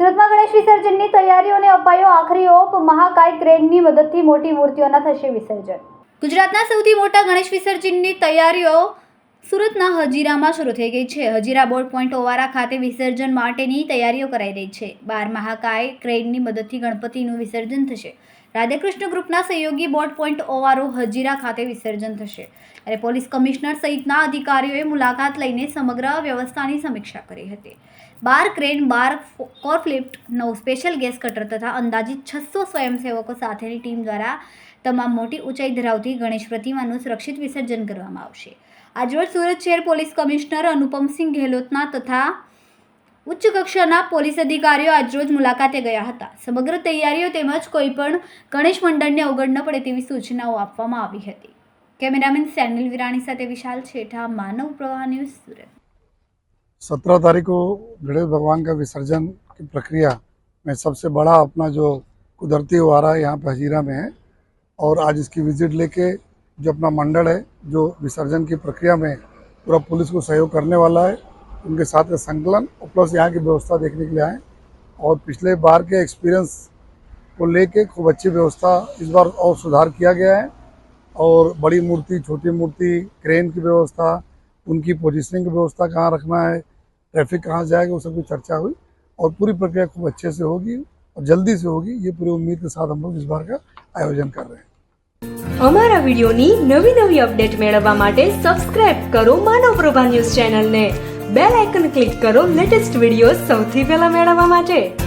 સુરતમાં ગણેશ વિસર્જનની તૈયારીઓને અપાયો આખરી ઓપ મહાકાય ક્રેનની મદદથી મોટી મૂર્તિઓના થશે વિસર્જન. ગુજરાતના સૌથી મોટા ગણેશ વિસર્જનની તૈયારીઓ સુરતના હજીરામાં શરૂ થઈ ગઈ છે. હજીરા બોર્ડ પોઈન્ટ ઓવારા ખાતે વિસર્જન માટેની તૈયારીઓ કરાઈ રહી છે. બાર મહાકાય ક્રેનની મદદથી ગણપતિનું વિસર્જન થશે. રાધેકૃષ્ણ ગ્રુપના સહયોગી બોર્ડ પોઈન્ટ ઓવારો હજીરા ખાતે વિસર્જન થશે. ત્યારે પોલીસ કમિશનર સહિતના અધિકારીઓએ મુલાકાત લઈને સમગ્ર વ્યવસ્થાની સમીક્ષા કરી હતી. બાર ક્રેન, બાર કોરફ્લિફ્ટ નવ સ્પેશિયલ ગેસ કટર તથા અંદાજિત છસો સ્વયંસેવકો સાથેની ટીમ દ્વારા તમામ મોટી ઊંચાઈ ધરાવતી ગણેશ પ્રતિમાનું સુરક્ષિત વિસર્જન કરવામાં આવશે. આજરોજ સુરત શહેર પોલીસ કમિશનર અનુપમસિંહ ગેહલોતના તથા ઉચ્ચ કક્ષાના પોલીસ અધિકારીઓ આજરોજ મુલાકાતે ગયા હતા. સમગ્ર તૈયારીઓ તેમજ કોઈપણ ગણેશ મંડળને અવગણ ન પડે તેવી સૂચનાઓ આપવામાં આવી હતી. કેમેરામેન સેનિલ વિરાણી સાથે વિશાલ છેઠા, માનવ પ્રવાહ ન્યૂઝ સુરત. सत्रह तारीख को गणेश भगवान का विसर्जन की प्रक्रिया में सबसे बड़ा अपना जो कुदरती वारा यहाँ पे हजीरा में है और आज इसकी विज़िट लेके जो अपना मंडल है, जो विसर्जन की प्रक्रिया में पूरा पुलिस को सहयोग करने वाला है, उनके साथ में संकलन और प्लस यहाँ की व्यवस्था देखने के लिए आए और पिछले बार के एक्सपीरियंस को लेके खूब अच्छी व्यवस्था इस बार और सुधार किया गया है और बड़ी मूर्ति, छोटी मूर्ति क्रेन की व्यवस्था, उनकी पोजीशनिंग की व्यवस्था कहाँ रखना है ट्रैफिक कहाँ जाएगा वो सब की चर्चा हुई और पूरी प्रक्रिया खूब अच्छे से होगी और जल्दी से होगी ये पूरी उम्मीद के साथ हम लोग इस बार का आयोजन कर रहे हैं અમારા વિડિયોની નવી નવી અપડેટ મેળવવા માટે સબસ્ક્રાઇબ કરો માનવ પ્રભા ન્યૂઝ ચેનલને બેલ આઇકન ક્લિક કરો લેટેસ્ટ વિડીયો સૌથી પહેલા મેળવવા માટે